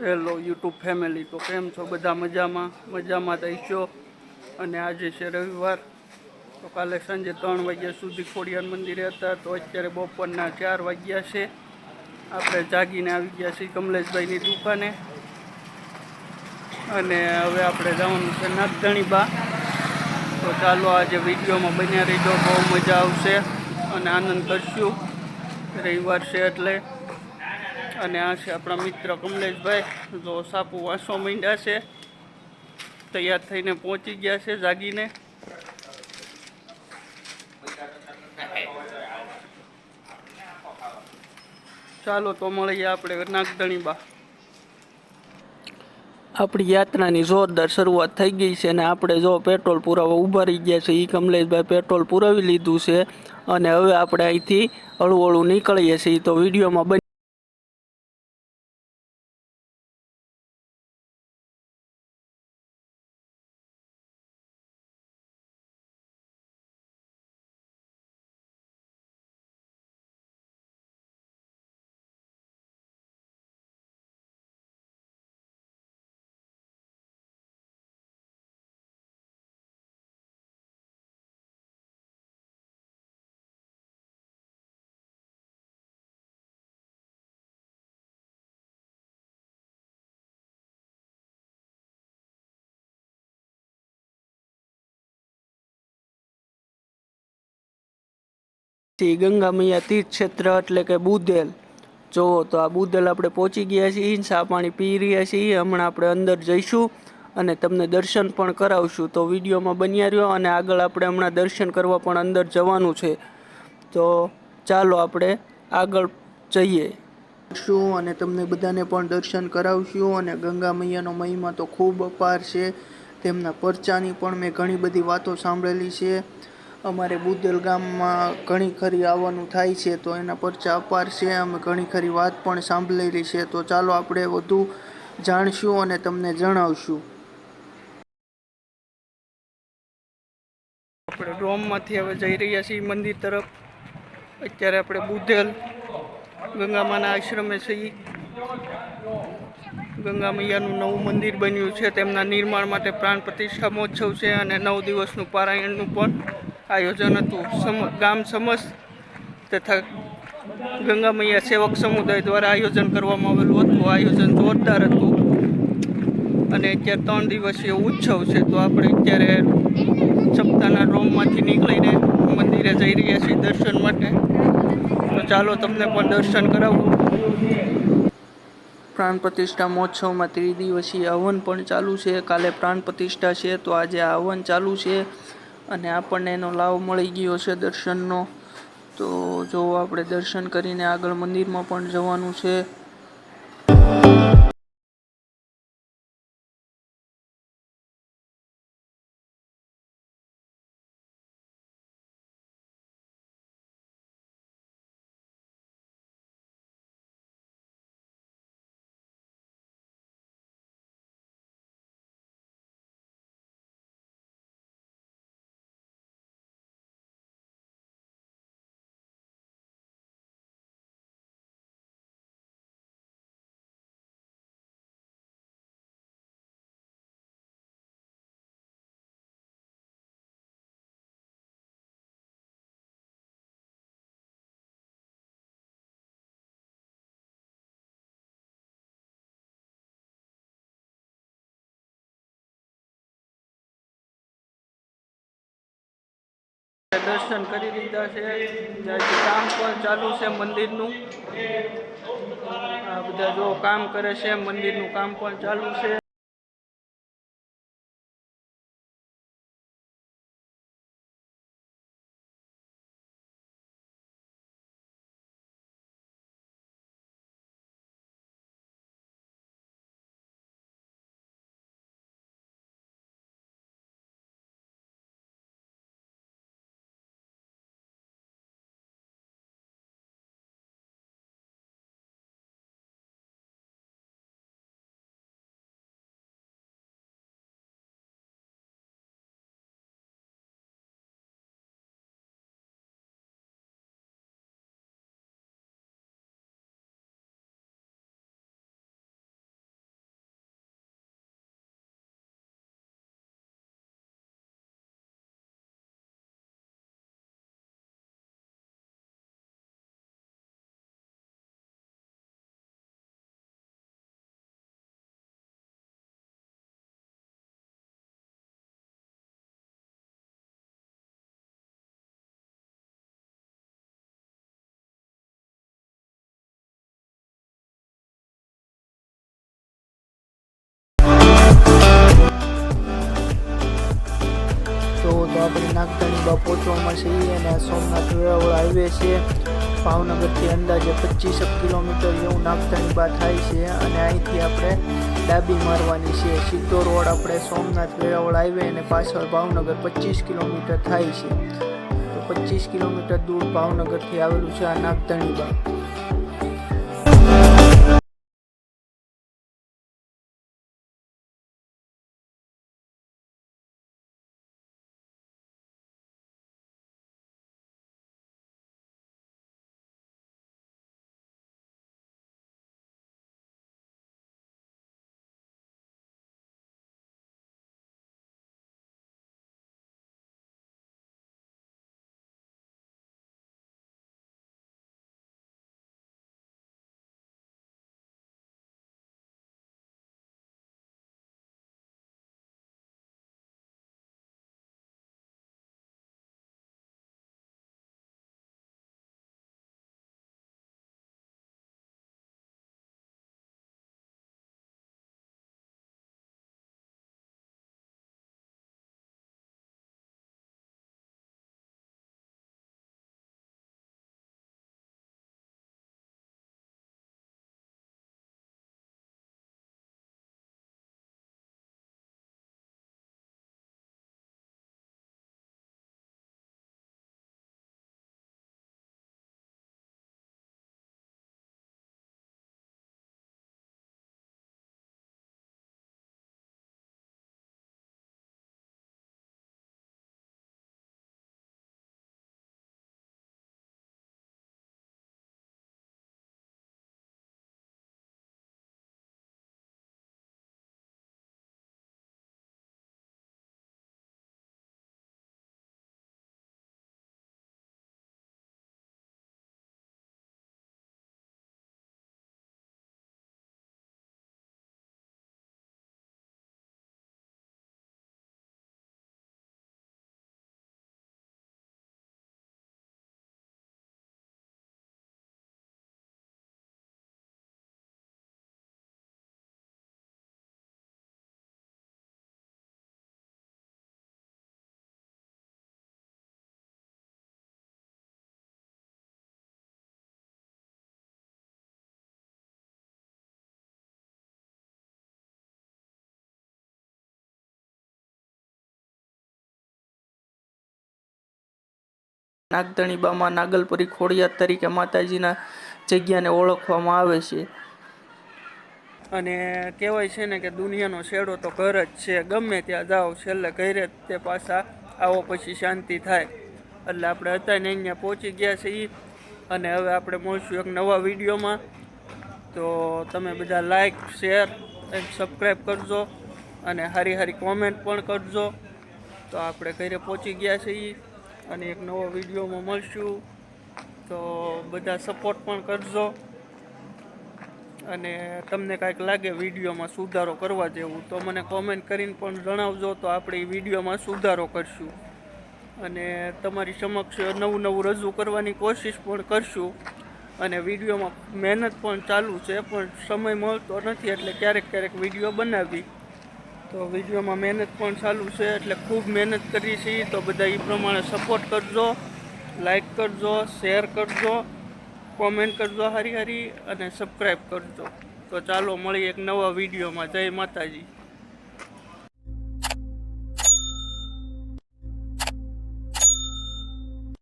Hello YouTube family તો કેમ છો? બધા મજામાં? મજામાં રહીશો અને આજે છે રવિવાર. તો કાલે સાંજે ત્રણ વાગ્યા સુધી ખોડિયાર મંદિરે હતા. તો અત્યારે બપોરના ચાર વાગ્યા છે. આપણે જાગીને આવી ગયા છીએ કમલેશભાઈની દુકાને. અને હવે આપણે જવાનું છે નાગધણી બા તો ચાલો આજે વિડીયોમાં બન્યા રહીજો. બહુ મજા આવશે અને આનંદ કરશું. રવિવાર છે એટલે. અને આ છે આપણા મિત્ર કમલેશભાઈ. જો સાપુ વાંસો માંડ્યા છે. તૈયાર થઈને પહોંચી ગયા છે જાગીને. ચાલો તો મળીએ આપણે નાગધણી બા આપણી યાત્રાની જોરદાર શરૂઆત થઈ ગઈ છે અને આપણે જો પેટ્રોલ પુરાવા ઊભા રહી ગયા છે એ કમલેશભાઈ પેટ્રોલ પુરાવી લીધું છે. અને હવે આપણે અહીંથી હળવું હળવું નીકળીએ છીએ. તો વિડીયોમાં બની શ્રી ગંગા મૈયા તીર્થ ક્ષેત્ર એટલે કે બુધેલ જોવો, તો આ બુદેલ આપણે પહોંચી ગયા છીએ ચા પાણી પી રહ્યા છીએ, હમણાં આપણે અંદર જઈશું અને તમને દર્શન પણ કરાવશું. તો વિડીયોમાં બન્યા રહ્યો અને આગળ આપણે હમણાં દર્શન કરવા પણ અંદર જવાનું છે. તો ચાલો આપણે આગળ જઈએ. શું અને તમને બધાને પણ દર્શન કરાવશું અને ગંગા મૈયાનો મહિમા તો ખૂબ અપાર છે. તેમના પરચાની પણ મેં ઘણી બધી વાતો સાંભળેલી છે. અમારે બુદેલ ગામમાં ઘણી ખરી આવવાનું થાય છે, તો એના પરચા અપાર છે અમે ઘણી ખરી વાત પણ સાંભળેલી છે, તો ચાલો આપણે વધુ જાણશું અને તમને જણાવશું. આપણે ડોમમાંથી હવે જઈ રહ્યા છીએ મંદિર તરફ. અત્યારે આપણે બુધેલ ગંગામાના આશ્રમે છીએ. ગંગા મૈયાનું નવું મંદિર બન્યું છે, તેમના નિર્માણ માટે પ્રાણ પ્રતિષ્ઠા મહોત્સવ છે અને નવ દિવસનું પારાયણનું પણ આયોજન હતું. સમ, ગામ સમસ્ત તથા ગંગા મૈયા સેવક સમુદાય દ્વારા આયોજન કરવામાં આવેલું હતું. આયોજન જોરદાર હતું. અને અત્યારે ત્રણ દિવસીય ઉત્સવ છે. તો આપણે અત્યારે સપ્તાહના રોમમાંથી નીકળીને મંદિરે જઈ રહ્યા છીએ દર્શન માટે. તો ચાલો તમને પણ દર્શન કરાવું. પ્રાણ પ્રતિષ્ઠા મહોત્સવમાં ત્રિદિવસીય હવન પણ ચાલુ છે. કાલે પ્રાણ પ્રતિષ્ઠા છે. તો આજે આ હવન ચાલુ છે. અને આપણને એનો લાભ મળી ગયો છે દર્શનનો. તો જો આપણે દર્શન કરીને આગળ મંદિરમાં પણ જવાનું છે. દર્શન કરી લીધા છે. કામ પણ ચાલુ છે મંદિરનું. આ બધા જો કામ કરે છે, મંદિરનું કામ પણ ચાલુ છે. નાગધણીબા પહોંચવામાં છીએ અને સોમનાથ વેરાવળ હાઈવે છે. ભાવનગરથી અંદાજે પચીસ કિલોમીટર જેવું નાગધણીબા થાય છે અને અહીંથી આપણે ડાબી મારવાની છે. સીધો રોડ આપણે સોમનાથ વેરાવળ હાઈવે અને પાછળ ભાવનગર પચીસ કિલોમીટર થાય છે. તો પચીસ કિલોમીટર દૂર ભાવનગરથી આવેલું છે આ નાગધણીબા નાગધણીબામાં નાગલપુરી ખોડિયાર તરીકે માતાજીના જગ્યાને ઓળખવામાં આવે છે. અને કહેવાય છે ને કે દુનિયાનો શેડો તો ઘર જ છે. ગમે ત્યાં જાઓ, છેલ્લે ઘરે જ તે પાછા આવો પછી શાંતિ થાય. એટલે આપણે હતા ને અહીંયા પહોંચી ગયા છીએ અને હવે આપણે મળશું એક નવા વિડીયોમાં. તો તમે બધા લાઈક શેર એન્ડ સબસ્ક્રાઈબ કરજો અને હારી હારી કોમેન્ટ પણ કરજો. તો આપણે ઘરે પહોંચી ગયા છીએ. અને એક નવો વિડીયોમાં મળશું. તો બધા સપોર્ટ પણ કરજો. અને તમને કાંઈક લાગે વિડીયોમાં સુધારો કરવા જેવું, તો મને કોમેન્ટ કરીને પણ જણાવજો, તો આપણે વિડીયોમાં સુધારો કરશું. અને તમારી સમક્ષ નવું નવું રજૂ કરવાની કોશિશ પણ કરશું. અને વિડીયોમાં મહેનત પણ ચાલુ છે, પણ સમય મળતો નથી એટલે ક્યારેક ક્યારેક વીડિયો બનાવી. તો વિડીયોમાં મહેનત પણ ચાલુ છે, એટલે ખૂબ મહેનત કરી છીએ તો બધા એ પ્રમાણે સપોર્ટ કરજો લાઈક કરજો શેર કરજો કોમેન્ટ કરજો હારી હારી અને સબસ્ક્રાઈબ કરજો. તો ચાલો મળીએ એક નવા વિડીયોમાં. જય માતાજી.